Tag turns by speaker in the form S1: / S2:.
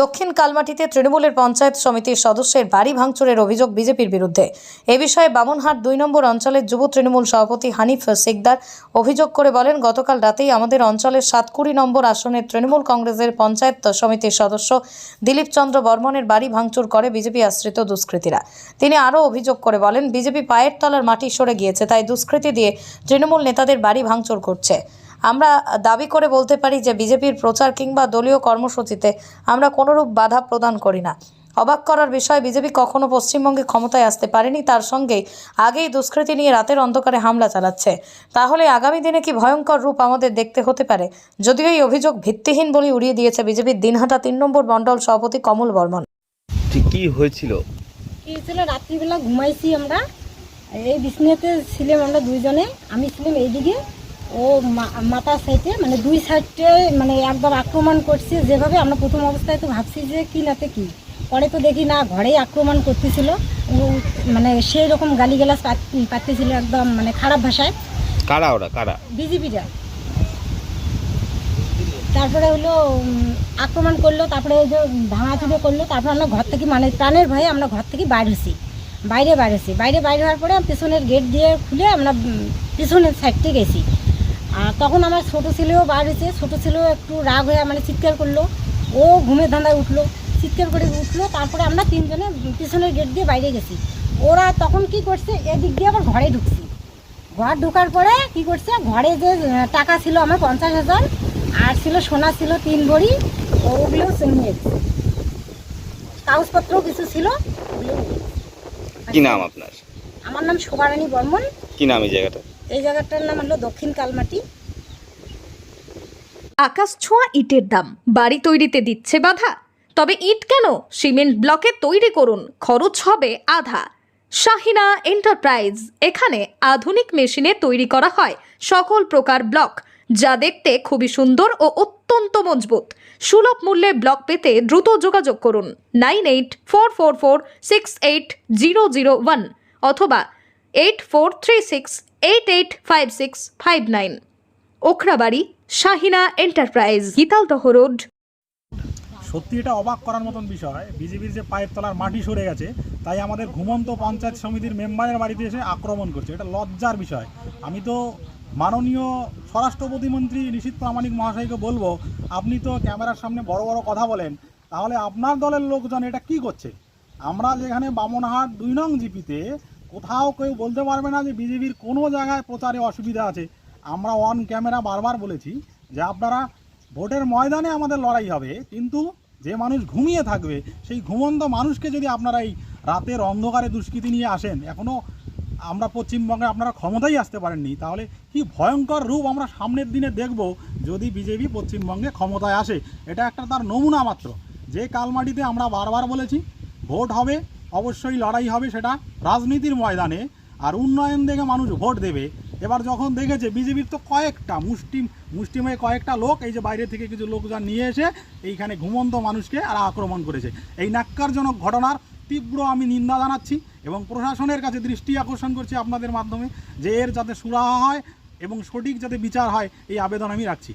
S1: দক্ষিণ কালমাটিতে তৃণমূলের পঞ্চায়েত সমিতির সদস্যের বাড়ি ভাঙচুরের অভিযোগ বিজেপির বিরুদ্ধে। এ বিষয়ে বামনহাট দুই নম্বর অঞ্চলের যুব তৃণমূল সভাপতি হানিফ সিকদার অভিযোগ করে বলেন, গতকাল রাতেই আমাদের অঞ্চলের সাতকুড়ি নম্বর আসনের তৃণমূল কংগ্রেসের পঞ্চায়েত সমিতির সদস্য দিলীপ চন্দ্র বর্মনের বাড়ি ভাঙচুর করে বিজেপি আশ্রিত দুষ্কৃতীরা। তিনি আরও অভিযোগ করে বলেন, বিজেপি পায়ের তলার মাটি সরে গিয়েছে, তাই দুষ্কৃতী দিয়ে তৃণমূল নেতাদের বাড়ি ভাঙচুর করছে। আমরা দাবি করে বলতে পারি যে বিজেপির প্রচার কিংবা দলীয় কর্মসূচিতে আমরা কোনোরূপ বাধা প্রদান করি না। অবাক করার বিষয় বিজেপি কখনো পশ্চিমবঙ্গে ক্ষমতায় আসতে পারেনি তার সঙ্গেই আগেই দুষ্কৃতী নিয়ে রাতের অন্ধকারে হামলা চালাচ্ছে। তাহলে আগামী দিনে কি ভয়ঙ্কর রূপ আমাদের দেখতে হতে পারে? যদিও এই অভিযোগ ভিত্তিহীন বলে উড়িয়ে দিয়েছে বিজেপির দিনহাটা তিন নম্বর মণ্ডল সভাপতি কমল বর্মন।
S2: ঠিক কি হয়েছিল?
S3: কি হয়েছিল? রাত্রিবেলা ঘুমাইছি আমরা। এই বিছনাতে ছিলাম আমরা দুইজনে। আমি ছিলাম এইদিকে। ও মা- মাথার সাইডে মানে দুই সাইডে মানে একবার আক্রমণ করছে যেভাবে আমরা প্রথম অবস্থায় তো ভাবছি যে কি নাতে কি। পরে তো দেখি না ঘরেই আক্রমণ করতেছিল। মানে সেই রকম গালিগালাজ পাচ্ছিল একদম মানে খারাপ ভাষায়।
S2: কারা ওরা? কারা?
S3: বিজেপিরা তারপরে হলো আক্রমণ করল তারপরে ওই যে ভাঙাচুরো করল তারপরে আমরা ঘর থেকে মানে প্রাণের ভয়ে আমরা ঘর থেকে বাইর হয়েছি। বাইরে বাইরে হয়েছি। বাইরে বাইরে হওয়ার পরে পেছনের গেট দিয়ে খুলে আমরা পিছনের সাইডে গেছি। তখন আমার ছোটো ছেলেও হয়েছে ছোটো ছেলেও একটু রাগ হয়ে মানে চিৎকার করল। ও ঘুমের ধান্দায় উঠল, চিৎকার করে উঠল, তারপরে আমরা তিনজনে পিছনের গেট দিয়ে বাইরে গেছি। ওরা তখন কি করছে, এদিক দিয়ে আবার ঘরে ঢুকছি। ঘর ঢোকার পরে কি করছে, ঘরে যে টাকা ছিল আমার পঞ্চাশ হাজার, আর ছিল সোনা ছিল তিন ভরি ওগুলো নিয়ে গেছে কাগজপত্র কিছু ছিল, ওগুলো
S2: কি নাম আপনার?
S3: আমার নাম শোভারানী বর্মন।
S2: কি নাম এই জায়গাটা?
S3: এই জায়গাটার নাম হলো দক্ষিণ কালমাটি।
S4: আকাশ ছোঁয়া ইটের দাম। বাড়ি তৈরিতে দিচ্ছে বাধা। তবে ইট কেন? সিমেন্ট ব্লকে তৈরি করুন। খরচ হবে আধা। শাহিনা এন্টারপ্রাইজ। এখানে আধুনিক মেশিনে তৈরি করা হয় সকল প্রকার ব্লক। যা দেখতে খুবই সুন্দর ও অত্যন্ত মজবুত। সুলভ মূল্যে ব্লক পেতে দ্রুত যোগাযোগ করুন। Nine eight four four four six eight zero zero one. অথবা eight four three six eight eight five six five nine Okhrabari, Shahina enterprise. Gitaldaha road.
S5: সত্যি, এটা অবাক করার মতন বিষয়। বিজেপির যে পায়ের তলার মাটি সরে গেছে, তাই আমাদের ঘুমন্ত পঞ্চায়েত সমিতির মেম্বারের বাড়িতে এসে আক্রমণ করছে। এটা লজ্জার বিষয়। আমি তো মাননীয় স্বরাষ্ট্র প্রতিমন্ত্রী নিশীত প্রামাণিক মহাশয়কে বলব, আপনি তো ক্যামেরার সামনে বড় বড় কথা বলেন, তাহলে আপনার দলের লোকজন এটা কি করছে? আমরা যেখানে বামনহাট দুই নং জিপিতে কোথাও কেউ বলতে পারবে না যে বিজেপির কোনো জায়গায় প্রচারে অসুবিধা আছে। আমরা অন ক্যামেরা বারবার বলেছি যে আপনারা ভোটের ময়দানে আমাদের লড়াই হবে, কিন্তু যে মানুষ ঘুমিয়ে থাকবে, সেই ঘুমন্ত মানুষকে যদি আপনারা এই রাতের অন্ধকারে দুষ্কৃতি নিয়ে আসেন এখনও আমরা পশ্চিমবঙ্গে আপনারা ক্ষমতাই আসতে পারেননি, তাহলে কি ভয়ঙ্কর রূপ আমরা সামনের দিনে দেখব যদি বিজেপি পশ্চিমবঙ্গে ক্ষমতায় আসে? এটা একটা তার নমুনা মাত্র। যে কালমাটিতে আমরা বারবার বলেছি, ভোট হবে অবশ্যই লড়াই হবে সেটা রাজনীতির ময়দানে। আর উন্নয়ন দেখে মানুষ ভোট দেবে। এবার যখন দেখেছে বিজেপির তো কয়েকটা মুষ্টিম মুষ্টিময় কয়েকটা লোক, এই যে বাইরে থেকে কিছু লোকজন নিয়ে এসে এইখানে ঘুমন্ত মানুষকে আর আক্রমণ করেছে। এই ন্যাক্কারজনক ঘটনার তীব্র আমি নিন্দা জানাচ্ছি এবং প্রশাসনের কাছে দৃষ্টি আকর্ষণ করছি আপনাদের মাধ্যমে যে এর যাতে সুরাহা হয় এবং সঠিক যাতে বিচার হয়, এই আবেদন আমি রাখছি।